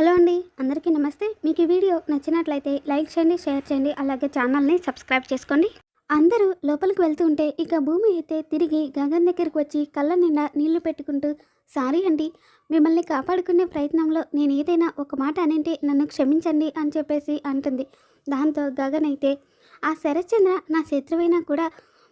Hello అండి అందరికీ నమస్తే. మీకు ఈ వీడియో నచ్చినట్లయితే లైక్ చేయండి షేర్ చేయండి అలాగే ఛానల్ని సబ్స్క్రైబ్ చేసుకోండి. అందరూ లోపలికి వెళ్తూ ఉంటే ఇక భూమి అయితే తిరిగి గగన్ దగ్గరికి వచ్చి కళ్ళ నిండా నీళ్ళు పెట్టుకుంటూ సారీ అండి మిమ్మల్ని కాపాడుకునే ప్రయత్నంలో నేను ఏదైనా ఒక మాట అనింటే నన్ను క్షమించండి అని చెప్పేసి అంటుంది. దాంతో గగన్ అయితే ఆ శరత్చంద్ర నా శత్రువైనా కూడా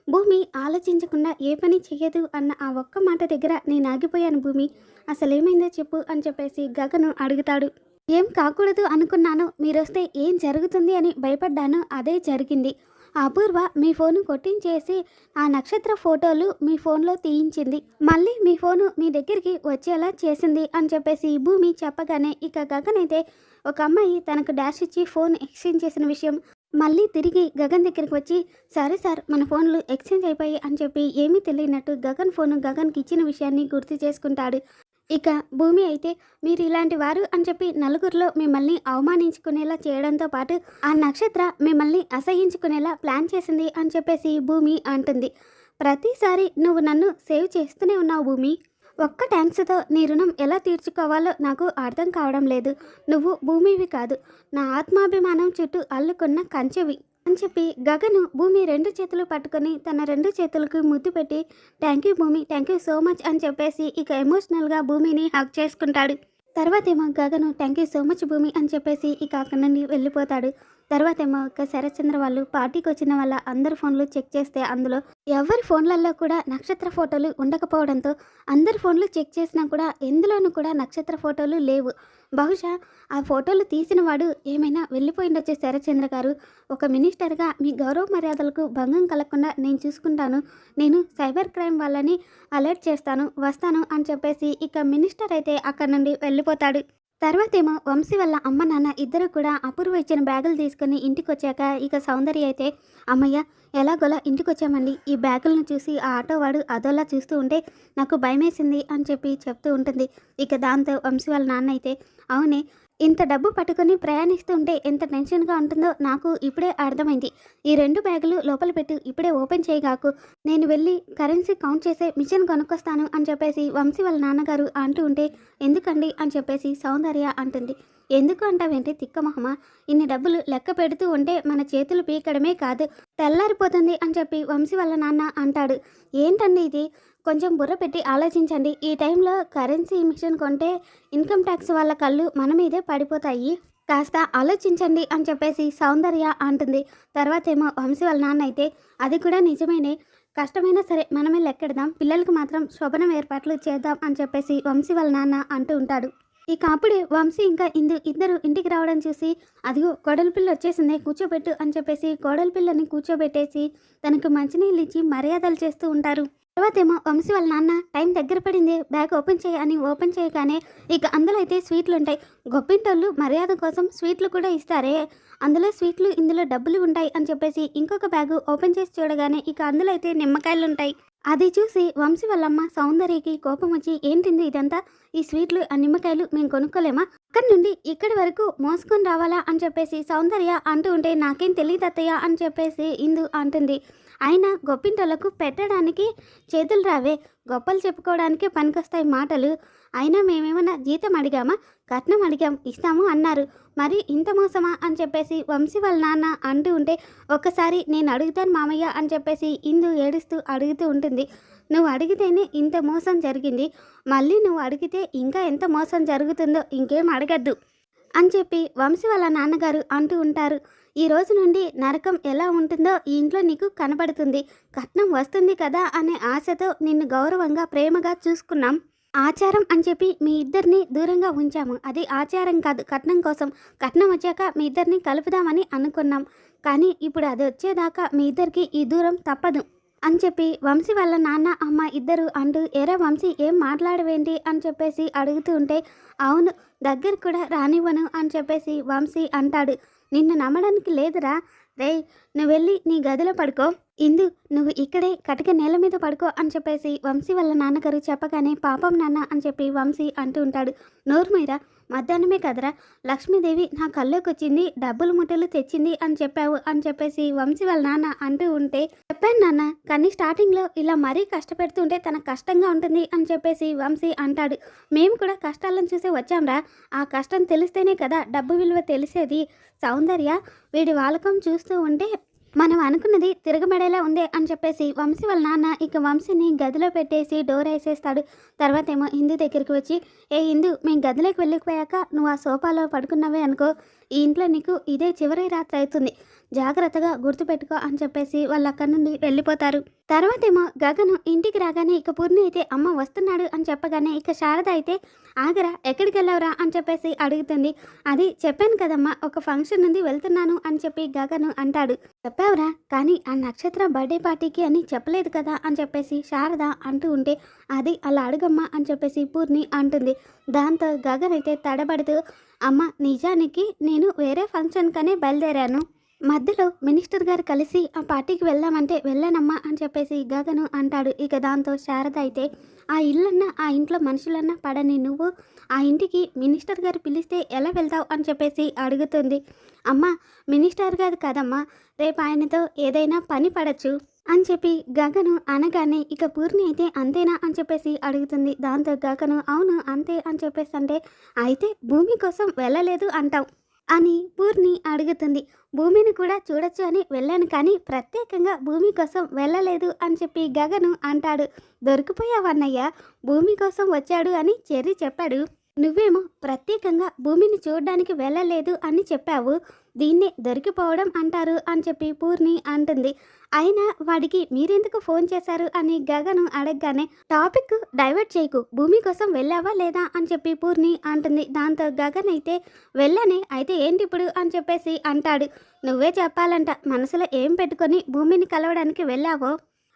భూమి ఆలోచించకుండా ఏ పని చేయదు అన్న ఆ ఒక్క మాట దగ్గర నేను ఆగిపోయాను భూమి. అసలేమైందో చెప్పు అని చెప్పేసి గగను అడుగుతాడు. ఏం కాకూడదు అనుకున్నాను మీరొస్తే ఏం జరుగుతుంది అని భయపడ్డాను అదే జరిగింది. అపూర్వ మీ ఫోను కొట్టించేసి ఆ నక్షత్ర ఫోటోలు మీ ఫోన్లో తీయించింది. మళ్ళీ మీ ఫోను మీ దగ్గరికి వచ్చేలా చేసింది అని చెప్పేసి భూమి చెప్పగానే ఇక గగన్ అయితే ఒక అమ్మాయి తనకు డాష్ ఇచ్చి ఫోన్ ఎక్స్చేంజ్ చేసిన విషయం మళ్ళీ తిరిగి గగన్ దగ్గరికి వచ్చి సరే సార్ మన ఫోన్లు ఎక్స్చేంజ్ అయిపోయాయి అని చెప్పి ఏమీ తెలియనట్టు గగన్ ఫోను గగన్కి ఇచ్చిన విషయాన్ని గుర్తు చేసుకుంటాడు. ఇక భూమి అయితే మీరు ఇలాంటి వారు అని చెప్పి నలుగురిలో మిమ్మల్ని అవమానించుకునేలా చేయడంతో పాటు ఆ నక్షత్ర మిమ్మల్ని అసహించుకునేలా ప్లాన్ చేసింది అని చెప్పేసి భూమి అంటుంది. ప్రతిసారి నువ్వు నన్ను సేవ్ చేస్తూనే ఉన్నావు భూమి. ఒక్క ట్యాంక్స్తో నీ రుణం ఎలా తీర్చుకోవాలో నాకు అర్థం కావడం లేదు. నువ్వు భూమివి కాదు. నా ఆత్మాభిమానం చుట్టూ అల్లుకున్న కంచెవి. అని చెప్పి గగను భూమి రెండు చేతులు పట్టుకొని తన రెండు చేతులకు ముద్దు పెట్టి thank you Bhoomi thank you so much అని చెప్పేసి ఇక ఎమోషనల్గా భూమిని హక్ చేసుకుంటాడు. తర్వాత ఏమో Gagan thank you so much Bhoomi అని చెప్పేసి ఇక అక్కడి నుండి వెళ్ళిపోతాడు. తర్వాత ఏమో ఒక శరత్చంద్ర వాళ్ళు పార్టీకి వచ్చిన వాళ్ళ అందరి ఫోన్లు చెక్ చేస్తే అందులో ఎవరి ఫోన్లలో కూడా నక్షత్ర ఫోటోలు ఉండకపోవడంతో అందరి ఫోన్లు చెక్ చేసినా కూడా ఎందులోనూ కూడా నక్షత్ర ఫోటోలు లేవు. బహుశా ఆ ఫోటోలు తీసిన వాడు ఏమైనా వెళ్ళిపోయిండొచ్చే శరత్చంద్ర గారు. ఒక మినిస్టర్గా మీ గౌరవ మర్యాదలకు భంగం కలగకుండా నేను చూసుకుంటాను. నేను సైబర్ క్రైమ్ వాళ్ళని అలర్ట్ చేస్తాను వస్తాను అని చెప్పేసి ఇక మినిస్టర్ అయితే అక్కడ నుండి వెళ్ళిపోతాడు. తర్వాత ఏమో వంశీ వాళ్ళ అమ్మ నాన్న ఇద్దరు కూడా అపూర్వ ఇచ్చిన బ్యాగులు తీసుకుని ఇంటికి వచ్చాక ఇక సౌందర్య అయితే అమ్మయ్య ఎలాగోలా ఇంటికి వచ్చామండి ఈ బ్యాగులను చూసి ఆ ఆటోవాడు అదోలా చూస్తూ ఉంటే నాకు భయమేసింది అని చెప్పి చెప్తూ ఉంటుంది. ఇక దాంతో వంశీ వాళ్ళ నాన్న అయితే అవునే ఇంత డబ్బు పట్టుకుని ప్రయాణిస్తుంటే ఎంత టెన్షన్గా ఉంటుందో నాకు ఇప్పుడే అర్థమైంది. ఈ రెండు బ్యాగులు లోపల పెట్టి ఇప్పుడే ఓపెన్ చేయగాకు నేను వెళ్ళి కరెన్సీ కౌంట్ చేసే మిషన్ కొనుక్కొస్తాను అని చెప్పేసి వంశీ వాళ్ళ నాన్నగారు అంటూ ఉంటే ఎందుకండి అని చెప్పేసి సౌందర్య అంటుంది. ఎందుకు అంటావేంటి తిక్కమహమ ఇన్ని డబ్బులు లెక్క పెడుతూ ఉంటే మన చేతులు పీకడమే కాదు తెల్లారిపోతుంది అని చెప్పి వంశీ వాళ్ళ నాన్న అంటాడు. ఏంటండి ఇది? కొంచెం బుర్ర పెట్టి ఆలోచించండి. ఈ టైంలో కరెన్సీ మిషన్ కొంటే ఇన్కమ్ ట్యాక్స్ వాళ్ళ కళ్ళు మన మీదే పడిపోతాయి. కాస్త ఆలోచించండి అని చెప్పేసి సౌందర్య అంటుంది. తర్వాత ఏమో వంశీ వాళ్ళ నాన్న అయితే అది కూడా నిజమేనే. కష్టమైనా సరే మనమే లెక్కెడదాం. పిల్లలకు మాత్రం శోభనం ఏర్పాట్లు చేద్దాం అని చెప్పేసి వంశీ వాళ్ళ నాన్న అంటూ ఉంటాడు. ఇక అప్పుడే వంశీ ఇంకా ఇందు ఇద్దరు ఇంటికి రావడం చూసి అదిగో కోడలి పిల్ల వచ్చేసింది కూర్చోబెట్టు అని చెప్పేసి కోడలి పిల్లని కూర్చోబెట్టేసి తనకు మంచినీళ్ళు ఇచ్చి మర్యాదలు చేస్తూ ఉంటారు. తర్వాత ఏమో వంశీ వాళ్ళ నాన్న టైం దగ్గర పడింది బ్యాగ్ ఓపెన్ చేయి అని ఓపెన్ చేయగానే ఇక అందులో అయితే స్వీట్లు ఉంటాయి. గొప్పింటోళ్ళు మర్యాద కోసం స్వీట్లు కూడా ఇస్తారే? అందులో స్వీట్లు ఇందులో డబ్బులు ఉంటాయి అని చెప్పేసి ఇంకొక బ్యాగ్ ఓపెన్ చేసి చూడగానే ఇక అందులో అయితే నిమ్మకాయలు ఉంటాయి అది చూసి వంశీ వాళ్ళమ్మ సౌందర్యకి కోపం వచ్చి ఏంటింది ఇదంతా? ఈ స్వీట్లు ఆ నిమ్మకాయలు మేము కొనుక్కోలేమా? అక్కడి నుండి ఇక్కడి వరకు మోసుకొని రావాలా? అని చెప్పేసి సౌందర్య అంటూ ఉంటే నాకేం తెలియదు అని చెప్పేసి ఇందు అంటుంది. అయినా గొప్పింటలకు పెట్టడానికి చేతులు రావే. గొప్పలు చెప్పుకోవడానికే పనికొస్తాయి మాటలు. అయినా మేమేమన్నా జీతం అడిగామా? కట్నం అడిగాం ఇస్తాము అన్నారు. మరి ఇంత మోసమా అని చెప్పేసి వంశీ వాళ్ళ నాన్న అంటూ ఉంటే ఒక్కసారి నేను అడుగుతాను మామయ్య అని చెప్పేసి ఇందు ఏడుస్తూ అడుగుతూ ఉంటుంది. నువ్వు అడిగితేనే ఇంత మోసం జరిగింది. మళ్ళీ నువ్వు అడిగితే ఇంకా ఎంత మోసం జరుగుతుందో ఇంకేం అడగద్దు అని చెప్పి వంశీ వాళ్ళ నాన్నగారు అంటూ ఉంటారు. ఈ రోజు నుండి నరకం ఎలా ఉంటుందో ఈ ఇంట్లో నీకు కనబడుతుంది కట్నం వస్తుంది కదా అనే ఆశతో నిన్ను గౌరవంగా ప్రేమగా చూసుకున్నాం. ఆచారం అని చెప్పి మీ ఇద్దరిని దూరంగా ఉంచాము. అది ఆచారం కాదు కట్నం కోసం. కట్నం వచ్చాక మీ ఇద్దరిని కలుపుదామని అనుకున్నాం. కానీ ఇప్పుడు అది వచ్చేదాకా మీ ఇద్దరికి ఈ దూరం తప్పదు అని చెప్పి వంశీ వాళ్ళ నాన్న అమ్మ ఇద్దరు అంటూ ఎరా వంశీ ఏం మాట్లాడవేంటి? అని చెప్పేసి అడుగుతూ ఉంటే అవును దగ్గర కూడా రానివ్వను అని చెప్పేసి వంశీ అంటాడు. నిన్ను నమ్మడానికి లేదురా. రేయ్ నువ్వు వెళ్ళి నీ గదిలో పడుకో. ఇందు నువ్వు ఇక్కడే కటిక నేల మీద పడుకో అని చెప్పేసి వంశీ వాళ్ళ నాన్నగారు చెప్పగానే పాపం నాన్న అని చెప్పి వంశీ అంటూ ఉంటాడు. నోరు మధ్యాహ్నమే కదరా? లక్ష్మీదేవి నా కల్లోకి వచ్చింది డబ్బులు ముట్టలు తెచ్చింది అని చెప్పావు అని చెప్పేసి వంశీ వాళ్ళ నాన్న అంటూ ఉంటే చెప్పాను నాన్న కానీ స్టార్టింగ్లో ఇలా మరీ కష్టపెడుతుంటే తన కష్టంగా ఉంటుంది అని చెప్పేసి వంశీ అంటాడు. మేము కూడా కష్టాలను చూసి వచ్చాంరా. ఆ కష్టం తెలిస్తేనే కదా డబ్బు విలువ తెలిసేది. సౌందర్య వీడి వాలకం చూస్తూ ఉంటే మనం అనుకున్నది తిరగబడేలా ఉందే అని చెప్పేసి వంశీ వాళ్ళ నాన్న ఇక వంశీని గదిలో పెట్టేసి డోర్ వేసేస్తాడు. తర్వాత ఏమో హిందూ దగ్గరికి వచ్చి ఏ హిందూ మేము గదిలోకి వెళ్ళిపోయాక నువ్వు ఆ సోఫాలో పడుకున్నావే అనుకో ఈ ఇంట్లో నీకు ఇదే చివరి రాత్రి అవుతుంది. జాగ్రత్తగా గుర్తుపెట్టుకో అని చెప్పేసి వాళ్ళు అక్కడి నుండి వెళ్ళిపోతారు. తర్వాత ఏమో గగను ఇంటికి రాగానే ఇక పూర్ణి అయితే అమ్మ వస్తున్నాడు అని చెప్పగానే ఇక శారద అయితే ఆగరా ఎక్కడికి వెళ్ళావురా అని చెప్పేసి అడుగుతుంది. అది చెప్పాను కదమ్మా ఒక ఫంక్షన్ నుండి వెళ్తున్నాను అని చెప్పి గగను అంటాడు. చెప్పావురా కానీ ఆ నక్షత్ర బర్త్డే పార్టీకి అని చెప్పలేదు కదా అని చెప్పేసి శారద అంటూ ఉంటే అది అలా అడుగమ్మా అని చెప్పేసి పూర్ణి అంటుంది. దాంతో గగన్ అయితే తడబడుతూ అమ్మ నిజానికి నేను వేరే ఫంక్షన్కనే బయలుదేరాను. మధ్యలో మినిస్టర్ గారు కలిసి ఆ పార్టీకి వెళ్దామంటే వెళ్ళానమ్మా అని చెప్పేసి గగను అంటాడు. ఇక దాంతో శారద అయితే ఆ ఇల్లన్నా ఆ ఇంట్లో మనుషులన్నా పడని నువ్వు. ఆ ఇంటికి మినిస్టర్ గారు పిలిస్తే ఎలా వెళ్తావు? అని చెప్పేసి అడుగుతుంది. అమ్మ మినిస్టర్ గారు కదమ్మా. రేపు ఆయనతో ఏదైనా పని పడచ్చు. అని చెప్పి గగను అనగానే ఇక పూర్ణి అయితే అంతేనా? అని చెప్పేసి అడుగుతుంది. దాంతో గగను అవును అంతే అని చెప్పేసి అంటే అయితే భూమి కోసం వెళ్ళలేదు అంటావు. అని పూర్ణి అడుగుతుంది. భూమిని కూడా చూడొచ్చు అని వెళ్ళాను కానీ ప్రత్యేకంగా భూమి కోసం వెళ్ళలేదు అని చెప్పి గగను అంటాడు. దొరికిపోయావన్నయ్య భూమి కోసం వచ్చాడు అని చెర్రి చెప్పాడు. నువ్వేమో ప్రత్యేకంగా భూమిని చూడడానికి వెళ్ళలేదు అని చెప్పావు. దీన్నే దొరికిపోవడం అంటారు అని చెప్పి పూర్ణి అంటుంది. అయినా వాడికి మీరెందుకు ఫోన్ చేశారు అని గగను అడగగానే టాపిక్ డైవర్ట్ చేయకు. భూమి కోసం వెళ్ళావా లేదా? అని చెప్పి పూర్ణి అంటుంది. దాంతో గగన్ అయితే వెళ్ళనే. అయితే ఏంటి ఇప్పుడు? అని చెప్పేసి అంటాడు. నువ్వే చెప్పాలంట. మనసులో ఏం పెట్టుకొని భూమిని కలవడానికి వెళ్ళావో?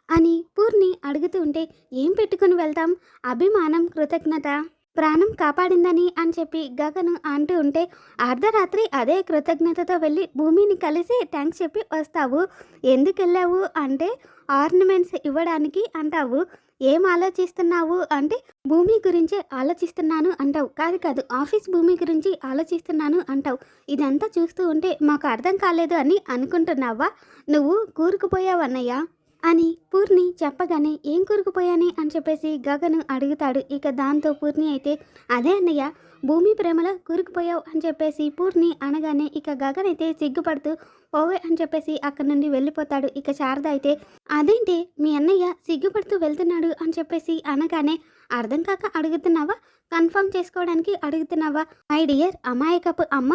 అని పూర్ణి అడుగుతూ ఉంటే ఏం పెట్టుకుని వెళ్తాం? అభిమానం కృతజ్ఞత. ప్రాణం కాపాడిందని అని చెప్పి గగను అంటూ ఉంటే అర్ధరాత్రి అదే కృతజ్ఞతతో వెళ్ళి భూమిని కలిసి థ్యాంక్స్ చెప్పి వస్తావు. ఎందుకు వెళ్ళావు? అంటే ఆర్నమెంట్స్ ఇవ్వడానికి అంటావు. ఏం ఆలోచిస్తున్నావు? అంటే భూమి గురించి ఆలోచిస్తున్నాను అంటావు. కాదు కాదు ఆఫీస్ భూమి గురించి ఆలోచిస్తున్నాను అంటావు. ఇదంతా చూస్తూ ఉంటే మాకు అర్థం కాలేదు అని అనుకుంటున్నావా? నువ్వు కూరుకుపోయావన్నయ్యా. అని పూర్ణి చెప్పగానే ఏం కూరుకుపోయాని అని చెప్పేసి గగను అడుగుతాడు. ఇక దాంతో పూర్ణి అయితే అదే అన్నయ్య భూమి ప్రేమలో కూరుకుపోయావు అని చెప్పేసి పూర్ణి అనగానే ఇక గగన్ అయితే సిగ్గుపడుతూ ఓవే అని చెప్పేసి అక్కడి నుండి వెళ్ళిపోతాడు. ఇక శారద అయితే అదేంటి మీ అన్నయ్య సిగ్గుపడుతూ వెళ్తున్నాడు అని చెప్పేసి అనగానే అర్థం కాక అడుగుతున్నావా? కన్ఫర్మ్ చేసుకోవడానికి అడుగుతున్నావా? మై డియర్ అమాయకపు అమ్మ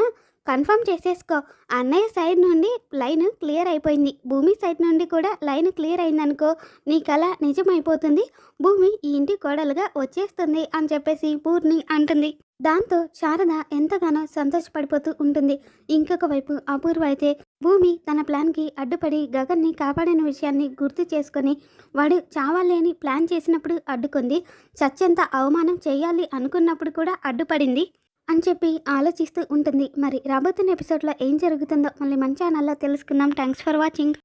కన్ఫర్మ్ చేసేసుకో. అన్నయ్య సైడ్ నుండి లైన్ క్లియర్ అయిపోయింది. భూమి సైడ్ నుండి కూడా లైన్ క్లియర్ అయిందనుకో నీ కళ నిజమైపోతుంది. భూమి ఈ ఇంటి కోడలుగా వచ్చేస్తుంది అని చెప్పేసి పూర్ణి అంటుంది. దాంతో శారద ఎంతగానో సంతోషపడిపోతూ ఉంటుంది. ఇంకొక వైపు అపూర్వ అయితే భూమి తన ప్లాన్కి అడ్డుపడి గగన్ని కాపాడిన విషయాన్ని గుర్తు చేసుకొని వాడు చావాలి ప్లాన్ చేసినప్పుడు అడ్డుకుంది. చచ్చెంత అవమానం చేయాలి అనుకున్నప్పుడు కూడా అడ్డుపడింది. అని చెప్పి ఆలోచిస్తూ ఉంటుంది. మరి రాబోతున్న ఎపిసోడ్లో ఏం జరుగుతుందో మళ్ళీ మన ఛానల్లో తెలుసుకుందాం. Thanks for watching